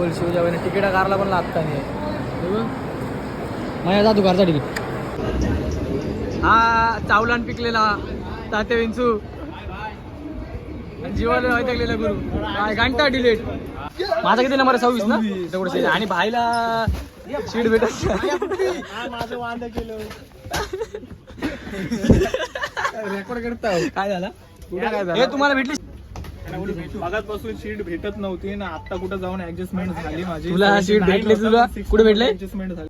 बोल शिवजाबाईने तिकीट कारला पण लागता नाही. माझ्या जातो घरचा तिकीट. हा चावलान पिकलेला ताते विंचू. जीवाला वैतागलेला गुरु. काय घंटा डिलेट माझा किती नंबर? सव्वीस ना? तेवढं. आणि भाईला शीट भेटत माझं वांद केलं. रेकॉर्ड करता काय झालं? हे तुम्हाला भेटली मागासपासून शीट भेटत नव्हती ना आता कुठं जाऊन ऍडजस्टमेंट झाली माझी. तुला भेटली तुला? कुठे भेटले? ऍडजस्टमेंट झाली.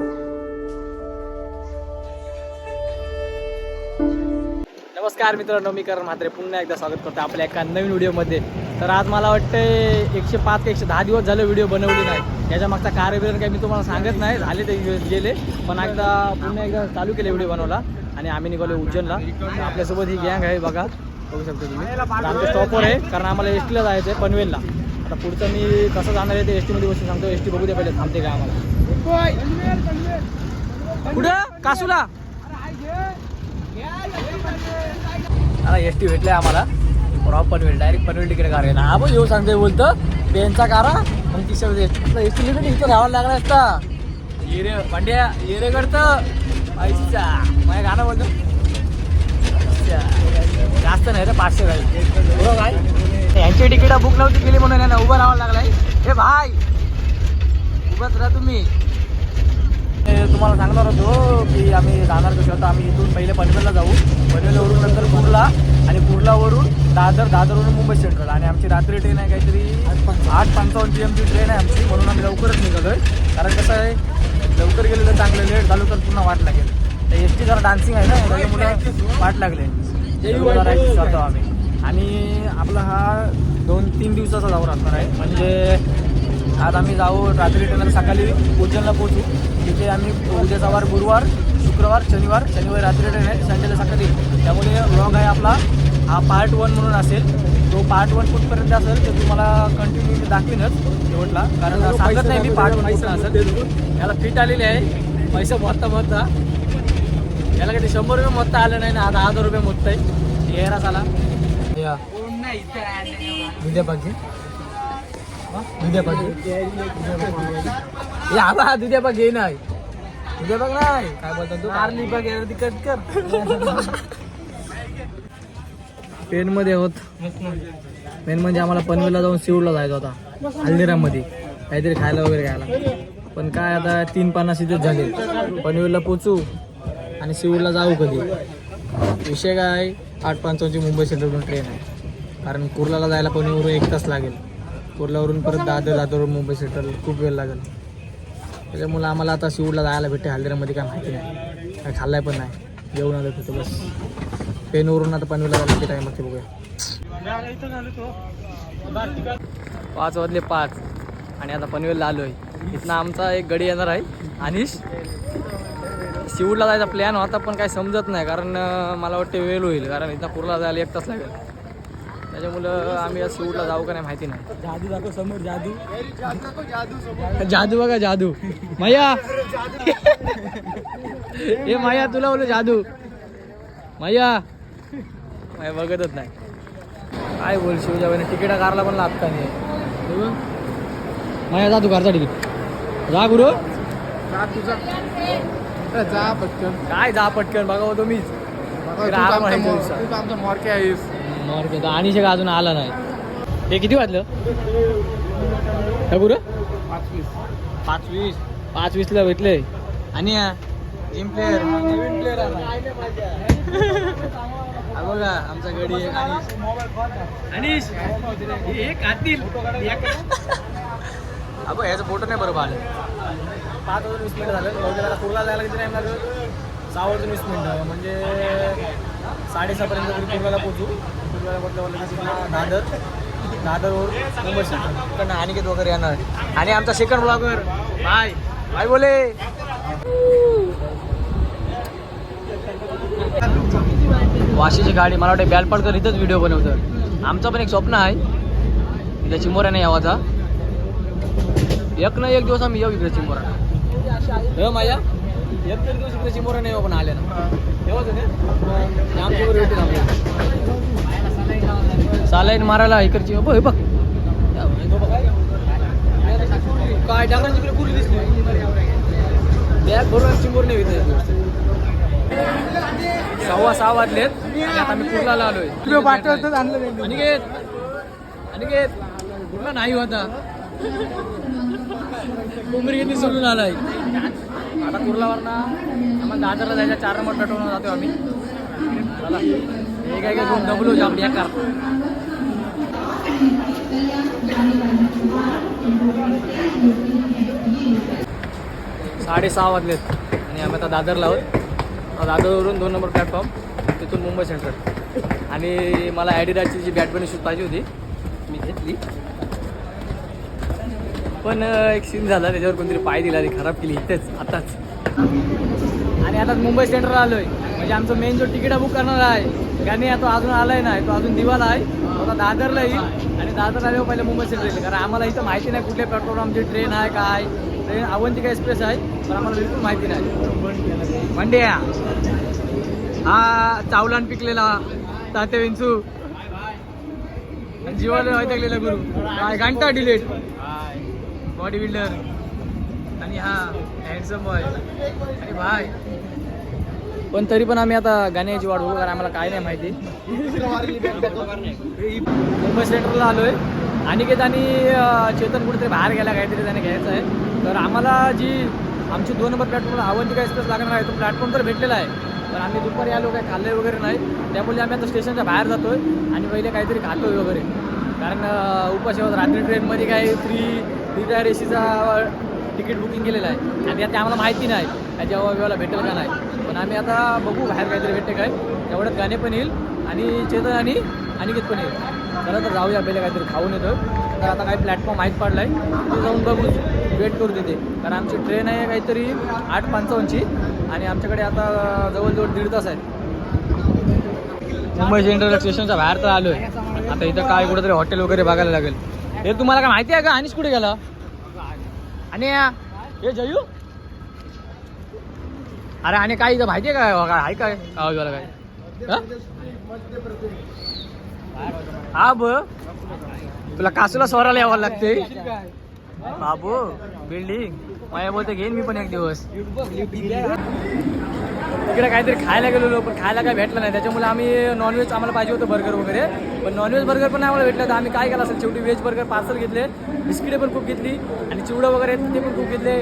नमस्कार मित्रांनो मी करण म्हात्रे. पुन्हा एकदा स्वागत करतो आपल्या एका नवीन व्हिडिओमध्ये. तर आज मला वाटतं एकशे पाच ते एकशे दहा दिवस झाले व्हिडिओ बनवली नाही. याच्या मागचा कार्यविरण काही मी तुम्हाला सांगत नाही. झाले ते गेले पण एकदा पुन्हा एकदा चालू केले व्हिडिओ बनवला आणि आम्ही निघालो उज्जैनला. आपल्यासोबत ही गँग आहे बघा. बघू शकतो तुम्ही. तर आमच्या स्टॉपवर आहे कारण आम्हाला एस टीला जायचं आहे पनवेलला. आता पुढचं मी कसं जाणार आहे ते एस टीमध्ये बसून सांगतो. एस टी बघू दे पहिले थांबते का आम्हाला? कुठं? कासूला? आता एस टी भेटलाय आम्हाला. प्रॉप पनवेल डायरेक्ट पनवेल तिकडे कार हा बघ येऊ सांगतोय बोलतं. त्यांचा कारा मग ती सगळं एस टी लिमिट इथं राहावं लागला असता. येरे पांड्या येरे करतं. पैसा माझ्या गाणं बोलतो. अच्छा. जास्त नाही रे पाचशे काही बरोबर काय यांची तिकीट बुक नव्हती केली म्हणून यांना उभं राहावं लागलाय. हे भाई उभंच राहा तुम्ही. ते तुम्हाला सांगणार होतो की आम्ही जाणार कसे होतो. आम्ही इथून पहिले पनवेलला जाऊ. पनवेलवरून नंतर कुर्ला आणि कुर्लावरून दादर दादरवरून मुंबई सेंट्रल आणि आमची रात्री ट्रेन आहे काहीतरी आठ पंचावन्न पी एमची ट्रेन आहे आमची. म्हणून आम्ही लवकरच निघालोय. कारण कसं आहे लवकर गेलेलं चांगलं लेट झालो तर पुन्हा वाट लागेल. तर एस टी जरा डान्सिंग आहे ना त्याच्यामुळे वाट लागले. करतो आम्ही. आणि आपला हा दोन तीन दिवसाचा जाऊ असणार आहे. म्हणजे आज आम्ही जाऊ रात्री ट्रेनला सकाळी उज्जैनला पोहोचू. तिथे आम्ही उद्या सवार गुरुवार शुक्रवार शनिवार शनिवारी रात्री ट्रेन आहे संडेला सकाळी. त्यामुळे व्लॉग आहे आपला. हा पार्ट वन म्हणून असेल. तो पार्ट वन कुठपर्यंत असेल ते तुम्हाला कंटिन्यू दाखवीनच शेवटला. कारण सांगत नाही मी पार्ट वन असेल. याला फिट आलेली आहे. पैसा मोजता मोजता याला कधी शंभर रुपये मोजता आलं नाही ना आता हजार रुपये मोजत आहे. हेरा आला या. दुध्या पाहिजे दुध्या पाहिजे या दुध्या बघ घे नाही दुध्या बघ नाही काय बोलतो तू? आरली बघ यार ती कट कर. पेन होत. मेन म्हणजे आम्हाला पनवेलला जाऊन सिवडला जायचं होता. हल्दीराम काहीतरी खायला वगैरे खायला पण काय आता तीन पन्नास इथेच झाले. पनवेलला पोचू. आणि सिवडला जाऊ कधी? विषय काय? आठ पंचावन्नची मुंबई सेंट्रलवरून ट्रेन आहे. कारण कुर्लाला जायला पनवेलवरून एक तास लागेल. कुर्लावरून परत दादर दादरवरून मुंबई सेंट्रल खूप वेळ लागेल. त्याच्यामुळे आम्हाला आता सिवडला जायला भेटते. हल्दीरामध्ये काय माहिती नाही. काय खाल्लाय पण नाही. जेवण आलं तिथं बस. पेनवरून आता पनवेलला जायला किती टाईम लागते बघूया. पाच वाजले पाच. आणि आता पनवेलला आलो आहे इथनं आमचा एक गडी येणार आहे. अनिश. शिवडला जायचा प्लॅन होता पण काय समजत नाही कारण मला वाटते वेळ होईल कारण इथं कुर्ला जायला एक तास लागेल. त्याच्यामुळं आम्ही आज शिवडला जाऊ का नाही माहिती नाही. जादू दाखव समोर जादू. जादू बघा जादू. मैया. हे माया तुला बोलू जादू. मैया. माया बघतच नाही. काय बोल शिवजाबाईने तिकीट कारला पण लागता नाही. माया जा तू घरचा तिकीट. जा गुरु. जा तुझा. जा पटकन. काय जा पटकन बघा हो तुम्हीच आमचा आहे मोरके आहेस. मार्ग आणि का अजून आला नाही. हे किती वाजलं? काय गुरु पाच वीस पाच वीस पाच वीसला भेटले. आणि जिम प्लेअर नवीन प्लेअर हा बघा आमचा गडी आहे. अनिश हे खातील अगो ह्याचं फोटो नाही बरोबर आलं. पाच वाजून वीस मिनिटं झालं. बहुतेक कुर्ला जायला किती टाईम लागेल? सहा वाजून वीस मिनिटं. म्हणजे साडेसहापर्यंत तरी कुर्लाला पोचू कुर्लाला म्हटलं दादर. दादरवर मुंबई सेंट्रल अनिकेत वगैरे येणार. आणि आमचा सेकंड ब्लॉगर बाय. बाय बोले. वाशीची गाडी मला वाटतं बॅलपाडकर इथंच व्हिडिओ बनवतं आमचं पण एक स्वप्न आहे. इथं चिमोऱ्या नाही यावाचा एक ना एक दिवस आम्ही येऊ इकडे चिमोरा हो माया एक तरी दिवस इकडे चिमोरा नाही येऊ पण आले ना. तेव्हाच होते आमच्या बरोबर सालाईन मारायला इकडची. बघ हे बघ. काय डांगराची इकडे कुरी दिसली. बॅग भरून चिंबूर नाही सव्वा सहा वाजलेत. आता मी आलोय. अनिकेत अनिकेत. कुर्ला नाही होता. कोंबरी किती सोडून आलाय. आता कुर्लावरनं आम्हाला दादरला जायचं चार नंबर पेट्रोल जातो आम्ही. चला. हे काय काय दोन डबलो जाम कार साडेसहा वाजलेत आणि आम्ही आता दादरला आहोत. दादरवरून दोन नंबर प्लॅटफॉर्म तिथून मुंबई सेंट्रल आणि मला ॲडिडाची जी बॅट शूज शूट पाहिजे होती मी घेतली. पण एक सीन झाला त्याच्यावर कोणतरी पाय दिला ती खराब केली इथेच आताच. आणि आता मुंबई सेंट्रल आलोय. म्हणजे आमचं मेन जो तिकीट बुक करणार आहे गाणी तो अजून आलाय नाही तो अजून दिवाला आहे. आता दादरला येईल. आणि दादर आल्यावर पहिले मुंबई सेंटर येईल. कारण आम्हाला इथं माहिती नाही कुठल्या पेट्रोल आमची ट्रेन आहे काय. ट्रेन अवंतिका एक्सप्रेस आहे पण आम्हाला बिलकुल माहिती नाही. मंड्या. हा चावलान पिकलेला तात्या विंचू. आणि जीवाला वैतागलेला गुरु. काय घंटा डिलेट बॉडी बिल्डर आणि हा हँडसम बॉय आणि भाय पण तरी पण आम्ही आता गाण्याची वाट बघू कारण आम्हाला काय नाही माहिती. मुंबई सेंट्रलला आलोय. अनिकेत आणि त्यांनी चेतन कुठेतरी बाहेर गेला काहीतरी त्याने घ्यायचं आहे. तर आम्हाला जी आमची दोन नंबर प्लॅटफॉर्म अवंतिका एक्सप्रेस लागणार आहे तो प्लॅटफॉर्म तर भेटलेला आहे. पण आम्ही दुपारी आलो काही खाल्ले वगैरे नाही. त्यामुळे आम्ही आता स्टेशनच्या बाहेर जातोय आणि पहिले काहीतरी खातोय वगैरे. कारण अं, उपाशी रात्री ट्रेनमध्ये काय फ्री फ्री टायर एसीचा तिकीट बुकिंग केलेलं आहे. आणि आता आम्हाला माहिती नाही त्याच्या जेव्हा वेळेला भेटेल का नाही. पण आम्ही आता बघू बाहेर काहीतरी भेटते काय. तेवढ्यात गाणे पण येईल आणि चेतन आणि अनिकेत पण येईल. चला तर जाऊया आपल्याला काहीतरी खाऊन येतो तर आता काही प्लॅटफॉर्म माहीत पडला आहे तिथे जाऊन बघू वेट करू देते कारण आमची ट्रेन आहे काहीतरी आठ पंचावन्नची आणि आमच्याकडे आता जवळजवळ दीड तास आहेत मुंबई सेंट्रल स्टेशनच्या बाहेर तर आलो आहे आता इथं काय कुठंतरी हॉटेल वगैरे बघायला लागेल. हे तुम्हाला काय माहिती आहे का? अनिश कुठे गेला? आणि हे जयू? अरे आणि काय इथं माहिती आहे का? हो, काय आहे काय? आवाजवाला काय? हा? ब. तुला कासूला स्वराला यावं लागते बाबू बिल्डिंग माझ्या बोलते घेईन मी पण एक दिवस. तिकडे काहीतरी खायला गेलेलो पण खायला काय भेटलं नाही. त्याच्यामुळे आम्ही नॉनव्हेज आम्हाला पाहिजे होतं बर्गर वगैरे. पण नॉनव्हेज बर्गर पण नाही आम्हाला भेटलं तर आम्ही काय केलं असेल शेवटी व्हेज बर्गर पार्सल घेतले बिस्किटे पण खूप घेतली आणि चिवडं वगैरे आहेत ते पण खूप घेतले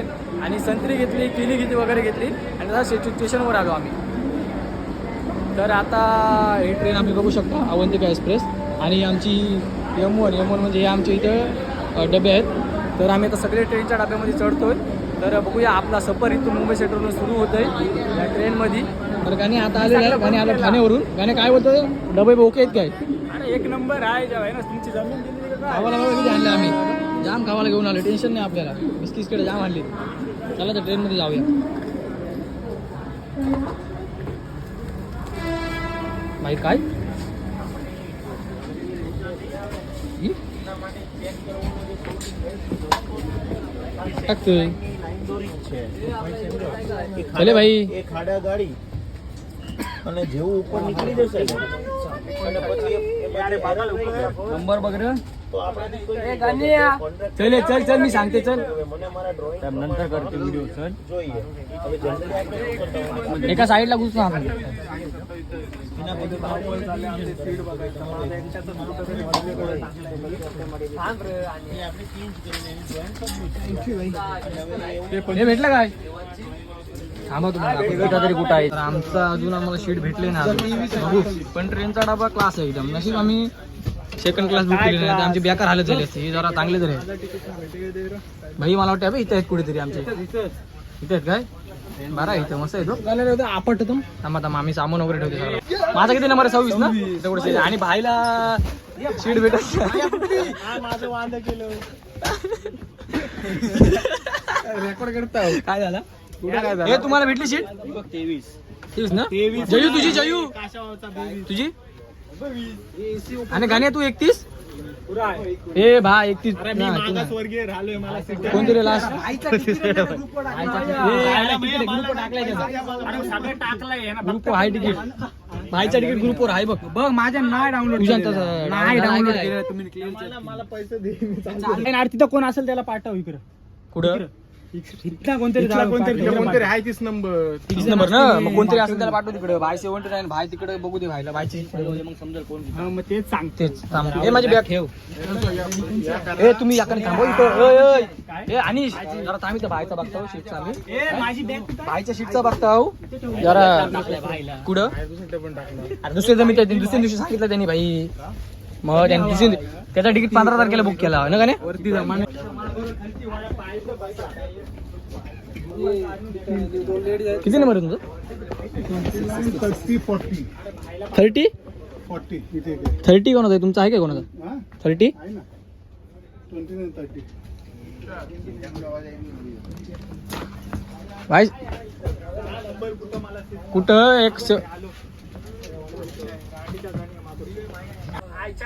आणि संत्री घेतली किली घेतली वगैरे घेतली आणि आता स्टेशनवर आलो आम्ही. तर आता ही ट्रेन आम्ही बघू शकतो अवंतिका एक्सप्रेस आणि आमची यम वन यम वन म्हणजे हे आमच्या इथं डबे आहेत. तर आम्ही आता सगळे ट्रेनच्या डब्यामध्ये चढतोय. तर बघूया आपला सफर इथून मुंबई सेंट्रलवरून सुरू होत आहे या ट्रेनमध्ये. तर गाणे आता आलेलं आहे गाणे आलं ठाण्यावरून. गाणे काय बोलतं डबे ओके आहेत काय? एक नंबर आहे जेव्हा ना तुमची जमीन दिली खावाला किती आणले आम्ही? जाम खावाला घेऊन आलो. टेन्शन नाही आपल्याला. बिस्किटकडे जाम आणली. चला तर ट्रेनमध्ये जाऊया. भाई काय? દોરી ચલે ભાઈ. એ ખાડા ગાડી અને જેવું ઉપર નીકળી જશે અને પછી નંબર બગડ્યો? चल चल चल मी सांगते चल. नंतर करते व्हिडिओ चल. एका साईडला घुसून हे भेटलं काय? थांबा तुम्हाला तरी कुठं आहे. आमचं अजून आम्हाला शीट भेटले ना पण ट्रेनचा डबा क्लास आहे एकदम. नशीब आम्ही सेकंड क्लास बुक केली नाही तर आमची बेकार हालत झाली असते. ही जरा चांगले आहे भाई मला वाटतं इथे आहेत कुठेतरी आमचे. इथे आहेत काय? बरं इथं मस्त आहे तो आपट थांबा थांबा आम्ही सामान वगैरे ठेवते सगळं. माझा किती नंबर सव्वीस ना? तेवढं. आणि भाईला शीट भेटत माझं वांदं केलं रेकॉर्ड करता काय झालं? हे तुम्हाला भेटली शीट तेवीस. तेवीस ना? जयू तुझी जयू. तुझी? आणि गाण्या तू एकतीस? ए भा एकतीस. वर्गीय राहिलोय मला कोणती रे लास्ट सगळं टाकलंय हे ना ग्रुप हाय तिकीट भाईचा तिकीट ग्रुपवर आहे बघ. बघ माझ्या नाही डाउनलोड तुझ्या तसं नाही डाउनलोड तुम्ही क्लिअर मला पैसे दे तिथं कोण असेल त्याला पाठव इकडे. कुठं? इथला कोणतरी कोणतरी आहे तीस नंबर तीस नंबर ना? मग कोणतरी असेल त्याला पाठवू तिकडे. भाई सेवंटी नाईन भाई तिकडे बघू दे भाईला. भाईची मग समजेल कोण मग तेच सांगते. तेच थांब. हे माझी बॅग ठेव. ए तुम्ही याकडे थांबव इथं ओय, ओय. ए अनिश जरा थांब इथं भाईचा बघता शीटचा आम्ही माझी बॅग भाईच्या शीटचा बघता हो. जरा कुठं? अरे दुसऱ्या जमी दुसऱ्या दिवशी सांगितलं त्यांनी भाई. मग त्यांनी दुसरी त्याचा तिकीट पंधरा तारखेला बुक केला ना का नाही? वरती जमाने किती नंबर आहे तुमचं? Thirty forty thirty forty thirty कोणाचा आहे? तुमचा आहे का कोणाचा? थर्टी थर्टी भाई कुठं एक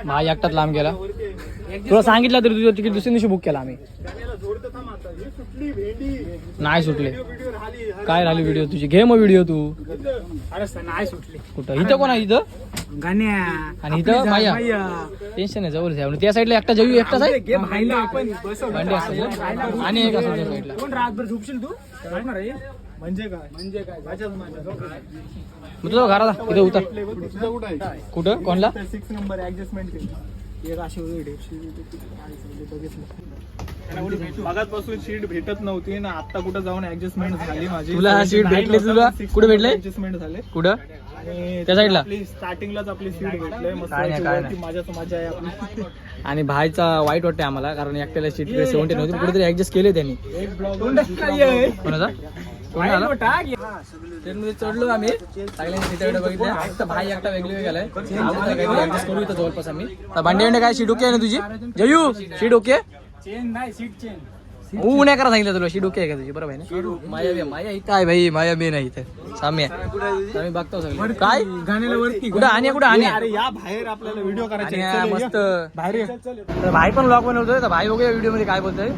भाई एकटाच लांब गेला. तुला सांगितलं तरी तुझं तिकीट दुसऱ्या दिवशी बुक केला आम्ही. नाही सुटले. काय राहिली व्हिडिओ तुझी? घे मग व्हिडिओ तू. नाही सुटली कुठं? इथं कोण आहे इथं? गाण्या आणि इथं माया. टेन्शन आहे जवळ आहे. त्या साईडला एकटा जाऊ एकटाच आहे? आणि एक असं साईडला कोण रातभर झोपशील तू? म्हणजे काय? म्हणजे काय? माझ्याच माझ्या मग तुझं घरात इथं उतर. कुठं आहे? कुठं? कोणला? सिक्स नंबर ऍडजस्टमेंट केली एक अशी मागातपासून शीट भेटत नव्हती ना आता कुठं जाऊन ऍडजस्टमेंट झाली माझी? तुला seat भेटली तुला? कुठे भेटले? ऍडजस्टमेंट झाले. कुठं? आणि त्या साईडला? आपली स्टार्टिंगलाच आपली सीट भेटले मस्त काय नाही, काय वरती माझ्याच मजा आहे आपली. आणि भाईचा वाईट वाटते आम्हाला कारण एकट्याला सीट सेव्हन्टी नव्हती कुठेतरी ऍडजस्ट केले त्यांनी. एक ब्लॉग काय कोणाचा? ट्रेनमध्ये चढलो आम्ही. सगळ्यांनी सीटाकडे बघितले. आता भाई एकटा वेगळे गेलाय ऍडजस्ट करू इथं जवळपास आम्ही. आता भांडे भांडे काय? शीट ओके आहे ना तुझी? Jayu seat okay? चेन नाही सीट चेन ऊ नाही करा सांगितलं तुला. शीट ओके आहे का तुझी? बरोबर आहे ना? माया माया इथं आहे भाई. माया बी नाही इथं. साम्य. आम्ही बघतो सगळं. काय? गाण्याला वरती. कुठं? आणि कुठं? आणि अरे या बाहेर आपल्याला व्हिडिओ करायचे मस्त. बाहेर भाई पण ब्लॉग बनवतोय तर भाई बघूया व्हिडिओमध्ये काय बोलतोय.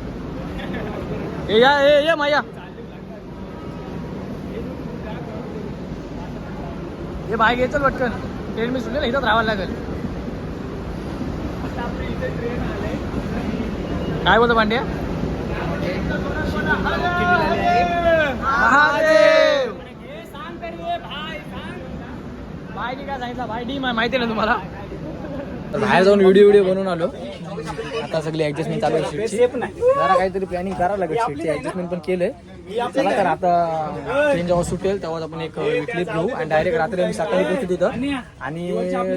ए या ए ये माया. हे भाई घे चल पटकन. ट्रेन मी सुटले ना इथंच राहावं लागेल. काय बोलतो पांड्या? काय सांगितलं भाई डी माहिती ना तुम्हाला? तर बाहेर जाऊन व्हिडिओ व्हिडिओ बनवून आलो. आता सगळी ऍडजस्टमेंट चालू आहे. जरा काहीतरी प्लॅनिंग करावं लागेल ऍडजस्टमेंट पण केलंय. चला तर आता ट्रेन जेव्हा सुटेल तेव्हा आपण एक क्लिप घेऊ आणि डायरेक्ट रात्री आम्ही सकाळी पोहोचू तिथं. आणि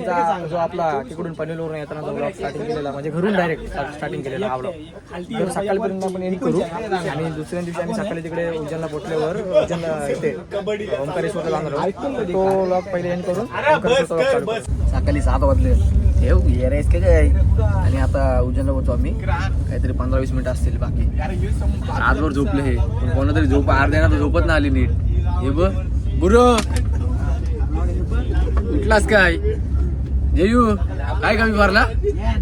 जा- आपला तिकडून पनवेलवरून येताना जो ब्लॉग स्टार्टिंग केलेला म्हणजे घरून डायरेक्ट स्टार्टिंग केलेला हा ब्लॉग तर सकाळपर्यंत आपण एंड करू. आणि दुसऱ्या दिवशी आम्ही सकाळी तिकडे उज्जैनला पोहोचल्यावर उज्जैनला इथे ओंकारेश्वरला जाणार तो ब्लॉग पहिले एंड करून. सकाळी सात वाजले. ठेव ये रेस काय काय आणि आता उज्जैनला होतो आम्ही. काहीतरी पंधरा वीस मिनिटं असतील बाकी. आजवर झोपले हे. पण कोणातरी झोप अर्ध्या ना तर झोपत नाही आली नीट. हे बघ. बुर. उठलास काय? जेयू काय कमी भरला?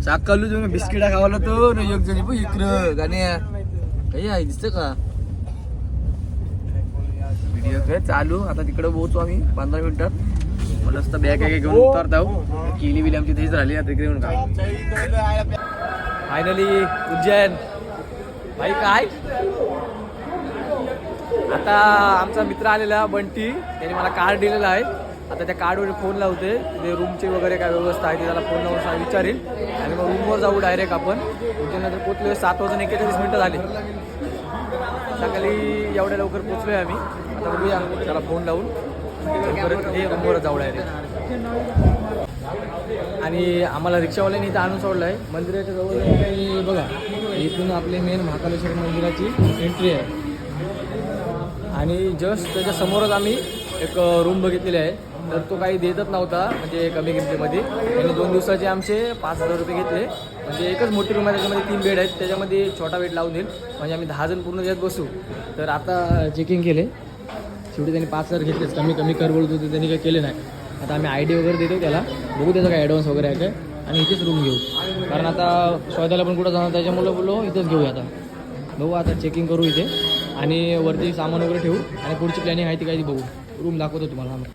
साकालू तुम्ही बिस्किटा खावाला तो न एक जणी पण इकडं. गाण्या काही आहे दिसतं का? व्हिडिओ काय? चालू. आता तिकडे पोहोचू आम्ही पंधरा मिनिटात मला असतं बॅग काय घेऊन उतरत आहो केली बिली आमची तेच राहिली आता तिकडे येऊन का? फायनली उज्जैन. भाई काय? आता आमचा मित्र आलेला बंटी. त्याने मला कार्ड दिलेला आहे. आता त्या कार्डवर फोन लावते. ते रूमची वगैरे काय व्यवस्था आहे ती त्याला फोन लावून सांग- विचारेल. आणि मग रूमवर जाऊ डायरेक्ट आपण. उज्जैनला तर पोचलोय सात वाजून एकेचाळीस मिनिटं झाली. सकाळी एवढ्या लवकर पोचलोय आम्ही. आता बघूया त्याला फोन लावून. परत हे रूमवर जाऊ डायरेक्ट आणि आम्हाला रिक्षावाल्याने इथं आणून सोडलं आहे मंदिराच्या जवळ काही बघा इथून आपले मेन महाकालेश्वर मंदिराची एंट्री आहे. आणि जस्ट त्याच्या समोरच आम्ही एक रूम बघितलेली आहे. तर तो काही देतच नव्हता म्हणजे कमी किमतीमध्ये. आणि दोन दिवसाचे आमचे पाच हजार रुपये घेतले. म्हणजे एकच मोठी रूम आहे त्याच्यामध्ये तीन बेड आहेत. त्याच्यामध्ये छोटा बेड लावून देईल. म्हणजे आम्ही दहा जण पूर्ण त्यात बसू. तर आता चेकिंग केले. शेवटी त्यांनी पाच हजार घेतलेच कमी कमी कर बोलत होते त्यांनी काही केले नाही. आता आम्ही आय डी वगैरे देतो त्याला. बघू त्याचा काय ॲडव्हान्स वगैरे आहे काय. आणि इथेच रूम घेऊ. कारण आता स्वतःला पण कुठं जाणार त्याच्यामुळं बोललो इथंच घेऊ आता. बघू आता चेकिंग करू इथे. आणि वरती सामान वगैरे ठेवू. आणि पुढची प्लॅनिंग आहे ती काय ती बघू. रूम दाखवतो तुम्हाला आम्ही.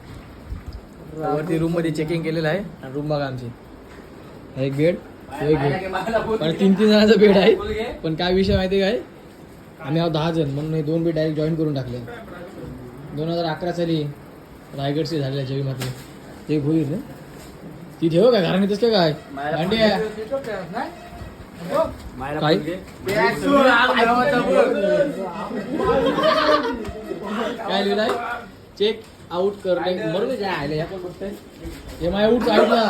वरती रूममध्ये चेकिंग केलेलं आहे. आणि रूम बघा आमची. एक बेड एक बेड पण तीन तीन जणांचा बेड आहे. पण काय विषय माहिती काय? आम्ही आहोत दहा जण. म्हणून हे दोन बेड डायरेक्ट जॉईन करून टाकले. दोन हजार अकरा साली रायगडचे झालेल्या जवीमध्ये ते होईल ती ठेव काय घराने तसं काय भांडी आहे. काय? काय लिहिलंय? चेक आउट करणे बरोबर काय आले या पण गोष्ट हे एम उठ आउट साईडला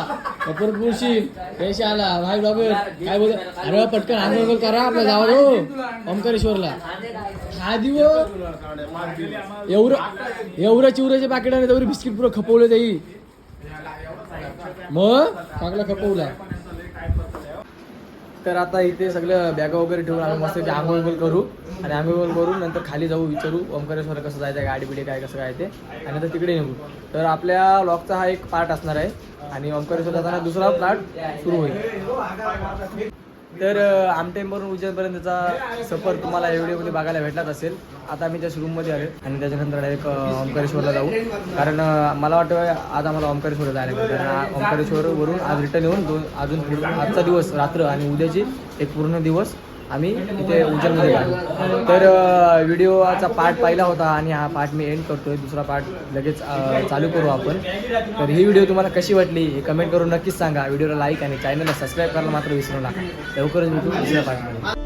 अपर पुरुषी पैसे आला भाई ब्लॉगर काय बोल अरे पटकन आंदोलन करा आपल्या गावात हो. ओंकारेश्वरला. हा दिव. एवढं एवढं चिवऱ्याच्या पाकिटाने तेवढी बिस्किट पुरं खपवलं जाई मग? चांगला खपवला. तर आता इथे सगळं बॅगा वगैरे ठेवून आम्ही मस्त आंघोळ करू. आणि आंघोळ वगैरे करून नंतर खाली जाऊ विचारू ओमकारेश्वर कसं जायचं गाडी बिडी काय कसं काय ते. आणि नंतर तिकडे निघू. तर आपल्या लॉकचा हा एक पार्ट असणार आहे. आणि ओमकारेश्वर जाताना दुसरा पार्ट सुरू होईल. तर अं, आमटेमवरून उज्जैनपर्यंतचा सफर तुम्हाला एवढीमध्ये व्हिडिओमध्ये बघायला भेटलाच असेल. आता आम्ही त्याच रूममध्ये आले आणि त्याच्यानंतर डायरेक्ट ओंकारेश्वरला जाऊ. कारण मला वाटतं आज आम्हाला ओंकारेश्वरला जायला कारण आ- आज रिटर्न येऊन दोन अजून आजचा दिवस रात्र आणि उद्याची एक पूर्ण दिवस आम्ही तिथे उज्जैनमध्ये काढू तर व्हिडिओचा पार्ट पहिला होता आणि हा पार्ट मी एंड करतोय. दुसरा पार्ट लगेच चालू करू आपण. तर ही व्हिडिओ तुम्हाला कशी वाटली हे कमेंट करून नक्कीच सांगा. व्हिडिओला लाईक आणि चॅनलला सबस्क्राईब करायला मात्र विसरू नका. लवकरच भेटू दुसऱ्या पार्टमध्ये